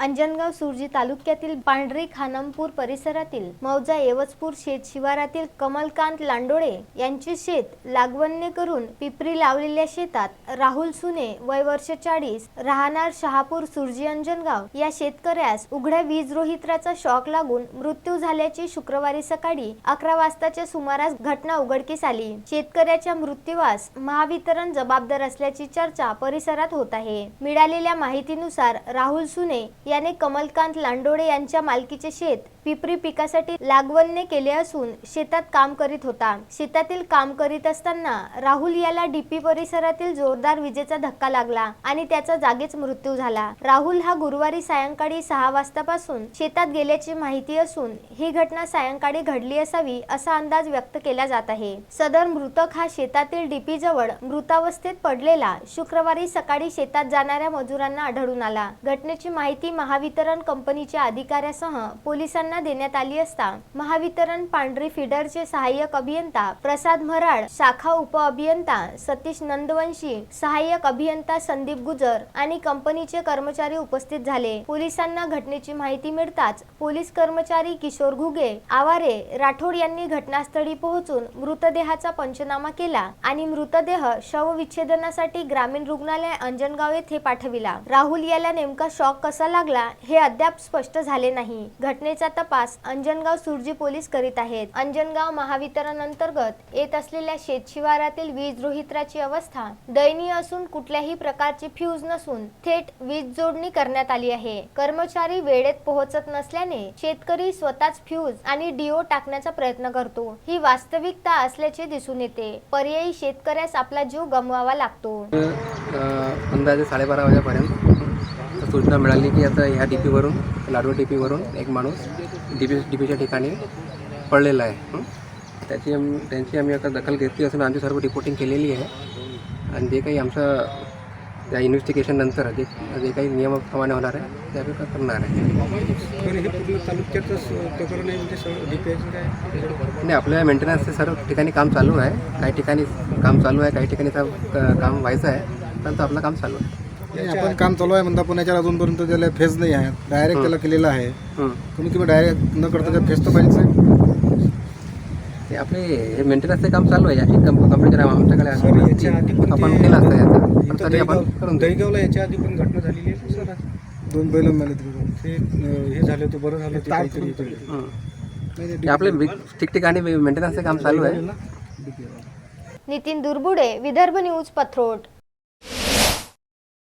अंजनगाव सुरजी तालुक्यातील पांढरी खानमपूर परिसरातील मौजा येवजपूर शेत शिवारातील कमलकांत लांडोळे यांचे शेत लागवण्य करून पिपरी लावलेल्या शेतात राहुल सुने वय वर्ष चाळीस राहणार शहापूर सुरजी अंजनगाव या शेतकऱ्यास उघड्या वीज रोहित्राचा शॉक लागून मृत्यू झाल्याची शुक्रवारी सकाळी अकरा वाजताच्या सुमारास घटना उघडकीस आली. शेतकऱ्याच्या मृत्यूवास महावितरण जबाबदार असल्याची चर्चा परिसरात होत आहे. मिळालेल्या माहितीनुसार राहुल सुने याने कमलकांत लांडोळे यांच्या मालकीचे शेत पिपरी पिकासाठी लागवणने केले असून शेतात काम करीत होता. शेतातील काम करीत असताना राहुल याला डीपी परिसरातील जोरदार विजेचा धक्का लागला आणि त्याचा जागीच मृत्यू झाला. राहुल हा गुरुवारी सायंकाळी सहा वाजतापासून शेतात गेल्याची माहिती असून ही घटना सायंकाळी घडली असावी असा अंदाज व्यक्त केला जात आहे. सदर मृतक हा शेतातील डीपी जवळ मृतावस्थेत पडलेला शुक्रवारी सकाळी शेतात जाणाऱ्या मजुरांना आढळून आला. घटनेची माहिती महावितरण कंपनीच्या अधिकाऱ्यासह पोलिसांना देण्यात आली असता महावितरण पांढरी फिडरचे सहाय्यक अभियंता प्रसाद मराड शाखा उप अभियंता सतीश नंदवंशी सहाय्यक अभियंता संदीप गुजर आणि कंपनीचे कर्मचारी उपस्थित झाले. पोलिसांना घटनेची माहिती मिळताच पोलीस कर्मचारी किशोर घुगे आवारे राठोड यांनी घटनास्थळी पोहोचून मृतदेहाचा पंचनामा केला आणि मृतदेह शवविच्छेदनासाठी ग्रामीण रुग्णालय अंजनगाव येथे पाठविला. राहुल याला नेमका शॉक कसा लागला? हे अद्याप स्पष्ट झाले नाही. घटनेचा तपास अंजनगाव सुरजी पोलीस करीत आहेत. अंजनगाव महावितरण अंतर्गत येत असलेल्या शेतशिवारातील वीज रोहित्राची अवस्था दयनीय असून कुठल्याही प्रकारची फ्यूज नसून थेट वीज जोडणी करण्यात आली आहे. कर्मचारी वेळेत पोहोचत नसल्याने शेतकरी स्वतःच फ्यूज आणि डिओ टाकण्याचा प्रयत्न करतो. ही वास्तविकता असल्याचे दिसून येते. पर्यायी शेतकऱ्यास आपला जीव गमवावा लागतो. अंदाजे साडेबारा वाजेपर्यंत सूचना मिळाली की आता ह्या डी पीवरून लाडू डी पीवरून एक माणूस डी पी डी पीच्या ठिकाणी पडलेला आहे. त्याची आम- त्यांची आम्ही आता दखल घेतली असून आमची सर्व रिपोर्टिंग केलेली आहे. आणि जे काही आमचं त्या इन्व्हेस्टिगेशन नंतर जे जे काही नियमाप्रमाणे होणार आहे ते आम्ही करणार आहे. हे म्हणजे आणि आपल्या मेंटेनन्सचे सर्व ठिकाणी काम चालू आहे. काही ठिकाणी काम चालू आहे काही ठिकाणी काम व्हायचं आहे परंतु आपलं काम चालू आहे. आपण काम चालू आहे म्हणता पण याच्यावर अजूनपर्यंत त्याला फेज नाही आहे डायरेक्ट त्याला केलेलं आहे हं. तुम्ही तुम्ही डायरेक्ट न करता त्या फेज तर पाहिजेच आहे ते आपले हे मेंटेनन्सचे काम चालू आहे याची कंप- कंपनीचे नाव आमच्याकडे सर. याच्या आधी पण आपण ते- केलं असतं याचा पण इथं तरी आपण करून देऊ. दहीगावला याच्या आधी पण घटना झालेली आहे सर दोन बैल मिळाले तिकडून ते अं, हे झालं होतं बरं झालं ते काहीतरी इकडे. हं. नाही, नाही, ते आपले बी- ठिकठिकाणी मेंटेनन्सचे काम चालू आहे. नितीन दुर्बुडे विदर्भ न्यूज पथरोट